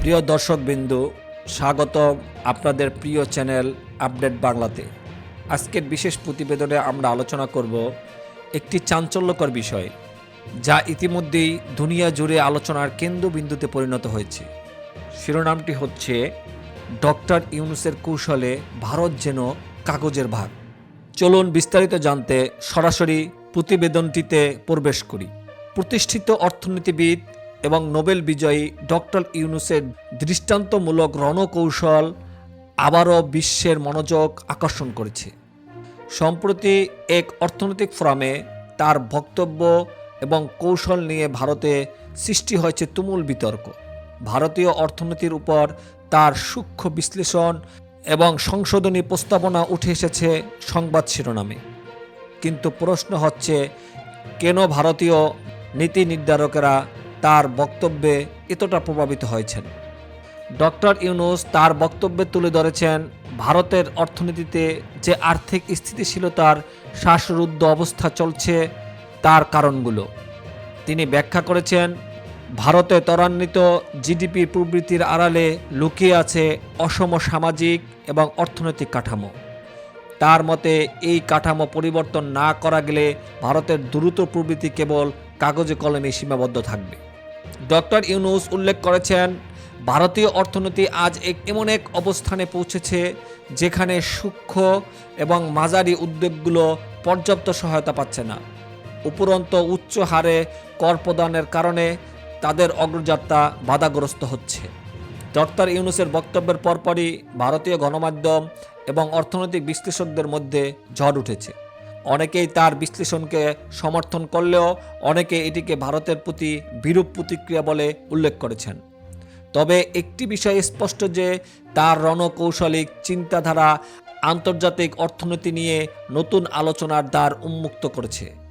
প্রিয় দর্শকবিন্দু স্বাগত আপনাদের প্রিয় চ্যানেল আপডেট বাংলাতে। আজকের বিশেষ প্রতিবেদনে আমরা আলোচনা করব একটি চাঞ্চল্যকর বিষয়, যা ইতিমধ্যেই দুনিয়া জুড়ে আলোচনার কেন্দ্রবিন্দুতে পরিণত হয়েছে। শিরোনামটি হচ্ছে, ডক্টর ইউনুসের কৌশলে ভারত যেন কাগজের ভাগ। চলুন বিস্তারিত জানতে সরাসরি প্রতিবেদনটিতে প্রবেশ করি। প্রতিষ্ঠিত অর্থনীতিবিদ এবং নোবেল বিজয়ী ডক্টর ইউনুসের দৃষ্টান্তমূলক রণকৌশল আবারও বিশ্বের মনোযোগ আকর্ষণ করেছে। সম্প্রতি এক অর্থনৈতিক ফোরামে তার বক্তব্য এবং কৌশল নিয়ে ভারতে সৃষ্টি হয়েছে তুমুল বিতর্ক। ভারতীয় অর্থনীতির উপর তার সূক্ষ্ম বিশ্লেষণ এবং সংশোধনী প্রস্তাবনা উঠে এসেছে সংবাদ শিরোনামে। কিন্তু প্রশ্ন হচ্ছে, কেন ভারতীয় নীতি নির্ধারকেরা তার বক্তব্যে এতটা প্রভাবিত হয়েছেন? ডক্টর ইউনুস তার বক্তব্যে তুলে ধরেছেন, ভারতের অর্থনীতিতে যে আর্থিক স্থিতিশীলতার শ্বাসরুদ্ধ অবস্থা চলছে, তার কারণগুলো। তিনি ব্যাখ্যা করেছেন ভারতে ত্বরান্বিত জিডিপি প্রবৃত্তির আড়ালে লুকিয়ে আছে অসম সামাজিক এবং অর্থনৈতিক কাঠামো। তার মতে, এই কাঠামো পরিবর্তন না করা গেলে ভারতের দ্রুত প্রবৃত্তি কেবল কাগজে কলমে সীমাবদ্ধ থাকবে। ডক্টর ইউনুস উল্লেখ করেছেন, ভারতীয় অর্থনীতি আজ এক এমন এক অবস্থানে পৌঁছেছে যেখানে সূক্ষ্ম এবং মাঝারি উদ্যোগগুলো পর্যাপ্ত সহায়তা পাচ্ছে না। উপরন্ত উচ্চ হারে কর প্রদানের কারণে তাদের অগ্রযাত্রা বাধাগ্রস্ত হচ্ছে। ডক্টর ইউনুসের বক্তব্যের পরপরই ভারতীয় গণমাধ্যম এবং অর্থনৈতিক বিশ্লেষকদের মধ্যে ঝড় উঠেছে। অনেকেই তার বিশ্লেষণকে সমর্থন করলেও অনেকে এটিকে ভারতের প্রতি বিরূপ প্রতিক্রিয়া বলে উল্লেখ করেছেন। তবে একটি বিষয় স্পষ্ট যে, তার রণকৌশলিক চিন্তাধারা আন্তর্জাতিক অর্থনীতি নিয়ে নতুন আলোচনার দ্বার উন্মুক্ত করেছে।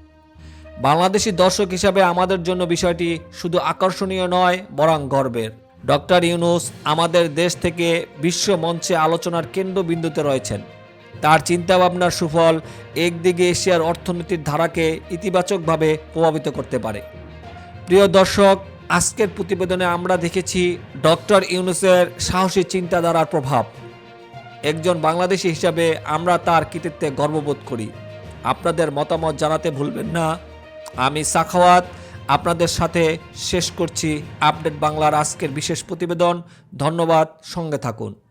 বাংলাদেশি দর্শক হিসাবে আমাদের জন্য বিষয়টি শুধু আকর্ষণীয় নয়, বরং গর্বের। ডক্টর ইউনুস আমাদের দেশ থেকে বিশ্ব মঞ্চে আলোচনার কেন্দ্রবিন্দুতে রয়েছেন। তার চিন্তাভাবনার সুফল একদিকে এশিয়ার অর্থনীতির ধারাকে ইতিবাচকভাবে প্রভাবিত করতে পারে। প্রিয় দর্শক, আজকের প্রতিবেদনে আমরা দেখেছি ডক্টর ইউনুসের সাহসী চিন্তাধারার প্রভাব। একজন বাংলাদেশি হিসাবে আমরা তার কৃতিত্বে গর্ববোধ করি। আপনাদের মতামত জানাতে ভুলবেন না। আমি সাখাওয়াত আপনাদের সাথে শেষ করছি আপডেট বাংলার আজকের বিশেষ প্রতিবেদন। ধন্যবাদ সঙ্গে থাকুন।